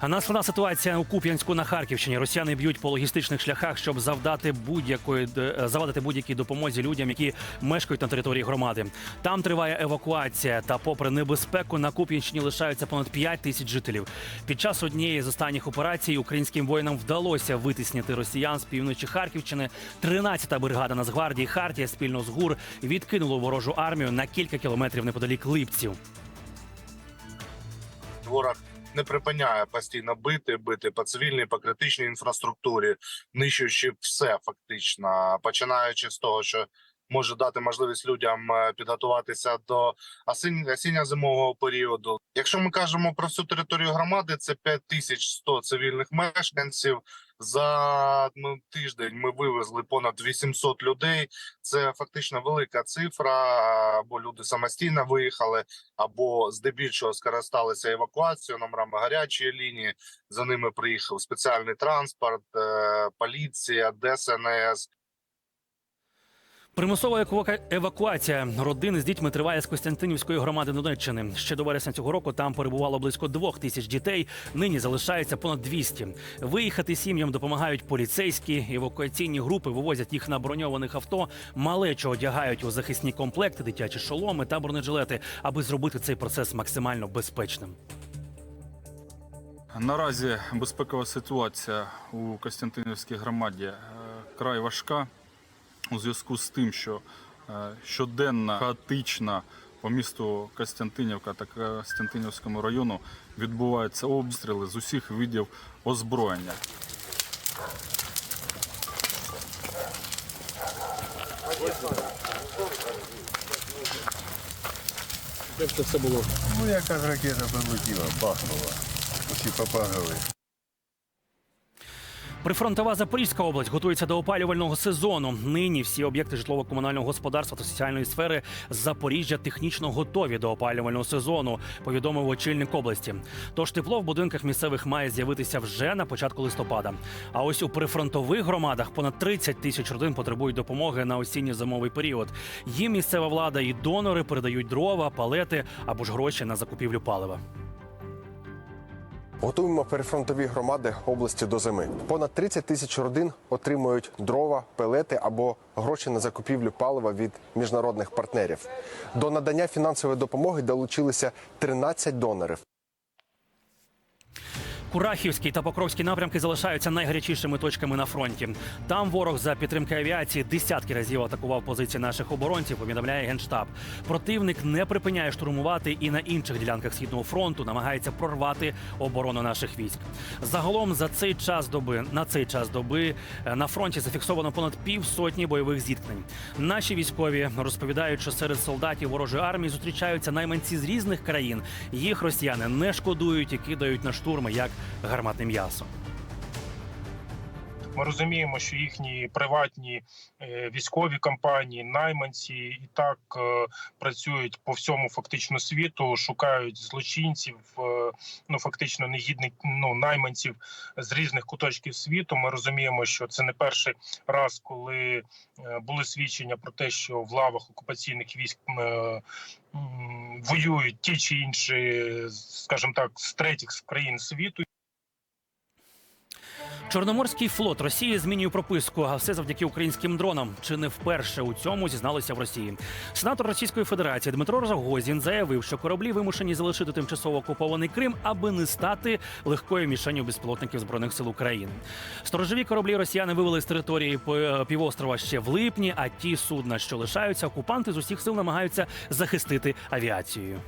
А Насла ситуація у Куп'янську на Харківщині. Росіяни б'ють по логістичних шляхах, щоб завдати будь-якої е, завадити будь-якій допомозі людям, які мешкають на території громади. Там триває евакуація. Та, попри небезпеку, на Куп'янщині лишаються понад 5 тисяч жителів. Під час однієї з останніх операцій українським воїнам вдалося витиснити росіян з півночі Харківщини. 13-та бригада Нацгвардії Хартія спільно з ГУР відкинула ворожу армію на кілька кілометрів неподалік Липців. ворог не припиняє постійно бити, бити по цивільній, по критичній інфраструктурі, нищуючи все фактично, починаючи з того, що може дати можливість людям е, підготуватися до осінь- осінньо-зимового періоду. Якщо ми кажемо про всю територію громади, це 5100 цивільних мешканців. За ну, тиждень ми вивезли понад 800 людей. Це фактично велика цифра. Або люди самостійно виїхали, або здебільшого скористалися евакуацією номерами гарячої лінії. За ними приїхав спеціальний транспорт, е, поліція, ДСНС. Примусова еваку- евакуація родини з дітьми триває з Костянтинівської громади Донеччини. Ще до вересня цього року там перебувало близько двох тисяч дітей. Нині залишається понад 200. Виїхати сім'ям допомагають поліцейські. Евакуаційні групи вивозять їх на броньованих авто. Малечо одягають у захисні комплекти, дитячі шоломи та бронежилети, аби зробити цей процес максимально безпечним. Наразі безпекова ситуація у Костянтинівській громаді е, край важка у зв'язку з тим, що е, щоденно хаотично по місту Костянтинівка та Костянтинівському району відбуваються обстріли з усіх видів озброєння. Ну, якась ракета прилетіла, бахнула. Усі попагали. Прифронтова Запорізька область готується до опалювального сезону. Нині всі об'єкти житлово-комунального господарства та соціальної сфери Запоріжжя технічно готові до опалювального сезону. Повідомив очільник області. Тож тепло в будинках місцевих має з'явитися вже на початку листопада. А ось у прифронтових громадах понад 30 тисяч родин потребують допомоги на осінньо-зимовий період. Їм місцева влада і донори передають дрова, палети або ж гроші на закупівлю палива. Готуємо перефронтові громади області до зими. Понад 30 тисяч родин отримують дрова, пелети або гроші на закупівлю палива від міжнародних партнерів. До надання фінансової допомоги долучилися 13 донорів. Курахівський та Покровський напрямки залишаються найгарячішими точками на фронті. Там ворог за підтримки авіації десятки разів атакував позиції наших оборонців. Повідомляє генштаб. Противник не припиняє штурмувати і на інших ділянках східного фронту намагається прорвати оборону наших військ. Загалом за цей час доби на цей час доби е, на фронті зафіксовано понад півсотні бойових зіткнень. Наші військові розповідають, що серед солдатів ворожої армії зустрічаються найманці з різних країн. Їх росіяни не шкодують і кидають на штурми як гарматне м'ясо. Ми розуміємо, що їхні приватні е, військові компанії, найманці і так е, працюють по всьому фактично світу, шукають злочинців, е, ну фактично негідних ну найманців з різних куточків світу. Ми розуміємо, що це не перший раз, коли були свідчення про те, що в лавах окупаційних військ воюють ті чи інші, скажімо так, з третіх країн світу. Чорноморський флот Росії змінює прописку, а все завдяки українським дронам. Чи не вперше у цьому зізналися в Росії? Сенатор Російської Федерації Дмитро Рогозін заявив, що кораблі вимушені залишити тимчасово окупований Крим, аби не стати легкою мішенью безпілотників збройних сил України. Сторожові кораблі росіяни вивели з території півострова ще в липні. А ті судна, що лишаються, окупанти з усіх сил намагаються захистити авіацією.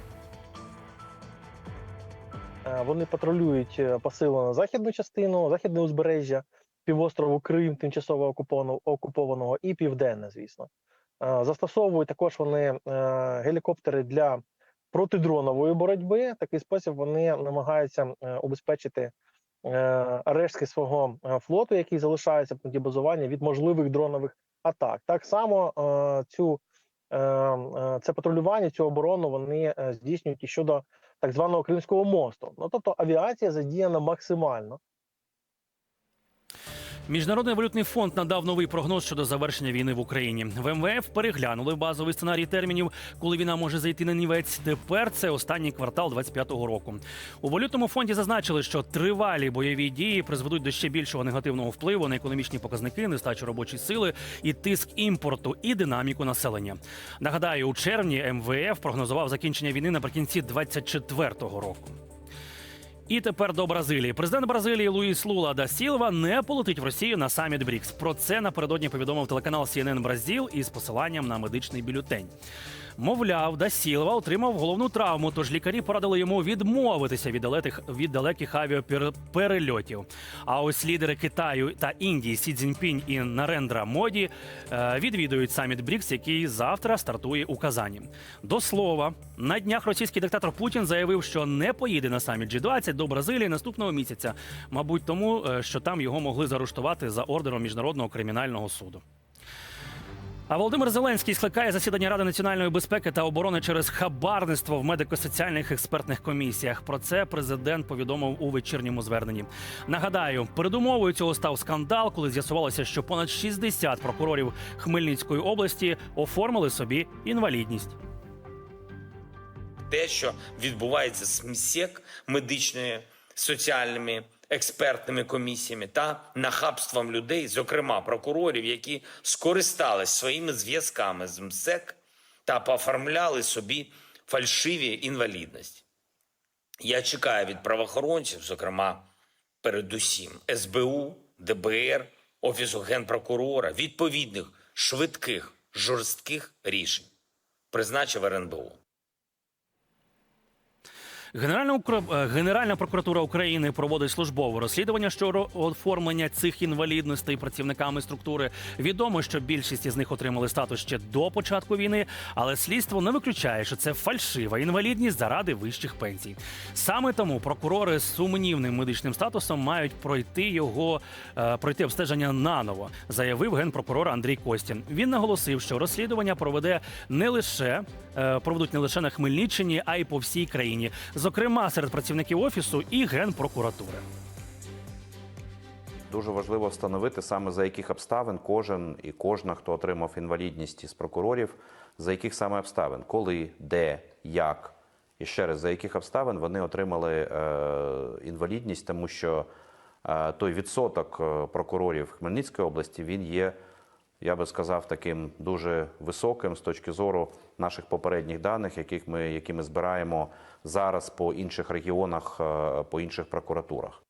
Е, Вони патрулюють е, посилено західну частину, західне узбережжя, півострову Крим, тимчасово окупованого, і південне, звісно. Е, Застосовують також вони гелікоптери для протидронової боротьби. Такий спосіб вони намагаються убезпечити е, рештки свого флоту, який залишається в пункті базування від можливих дронових атак. Так само цю це патрулювання, цю оборону вони здійснюють і щодо так званого Кримського мосту. Ну тобто авіація задіяна максимально. Міжнародний валютний фонд надав новий прогноз щодо завершення війни в Україні. В МВФ переглянули базовий сценарій термінів, коли війна може зайти на нівець. Тепер це останній квартал 25-го року. У валютному фонді зазначили, що тривалі бойові дії призведуть до ще більшого негативного впливу на економічні показники, нестачу робочої сили і тиск імпорту і динаміку населення. Нагадаю, у червні МВФ прогнозував закінчення війни наприкінці 24-го року. І тепер до Бразилії. Президент Бразилії Луїс Лула да Сілва не полетить в Росію на саміт БРІКС. Про це напередодні повідомив телеканал CNN Бразил із посиланням на медичний бюлетень. Мовляв, да Сілва отримав головну травму, тож лікарі порадили йому відмовитися від далеких від далеких авіаперельотів. А ось лідери Китаю та Індії Сі Цзіньпінь і Нарендра Моді е, відвідують саміт БРІКС, який завтра стартує у Казані. До слова, на днях російський диктатор Путін заявив, що не поїде на саміт G20 до Бразилії наступного місяця. Мабуть, тому е, що там його могли заарештувати за ордером міжнародного кримінального суду. А Володимир Зеленський скликає засідання Ради національної безпеки та оборони через хабарництво в медико-соціальних експертних комісіях. Про це президент повідомив у вечірньому зверненні. Нагадаю, передумовою цього став скандал, коли з'ясувалося, що понад 60 прокурорів Хмельницької області оформили собі інвалідність. Те, що відбувається з МСЕК, медичними соціальними експертними комісіями та нахабством людей, зокрема прокурорів, які скористались своїми зв'язками з МСЕК та пооформляли собі фальшиві інвалідності. Я чекаю від правоохоронців, зокрема, передусім СБУ, ДБР, Офісу генпрокурора, відповідних швидких жорстких рішень, призначив РНБО. Генеральна е, Генеральна прокуратура України проводить службове розслідування щодо оформлення цих інвалідностей працівниками структури. Відомо, що більшість із них отримали статус ще до початку війни, але слідство не виключає, що це фальшива інвалідність заради вищих пенсій. Саме тому прокурори з сумнівним медичним статусом мають пройти його е, пройти обстеження наново, заявив генпрокурор Андрій Костін. Він наголосив, що розслідування проведе не лише е, проведуть не лише на Хмельниччині, а й по всій країні, зокрема серед працівників офісу і генпрокуратури. Дуже важливо встановити саме за яких обставин кожен і кожна, хто отримав інвалідність із прокурорів, за яких саме обставин, коли, де, як і ще раз за яких обставин вони отримали е, інвалідність, тому що е, той відсоток е, прокурорів Хмельницької області він є, я би сказав, таким дуже високим з точки зору наших попередніх даних, яких ми, які ми збираємо зараз по інших регіонах, е, по інших прокуратурах.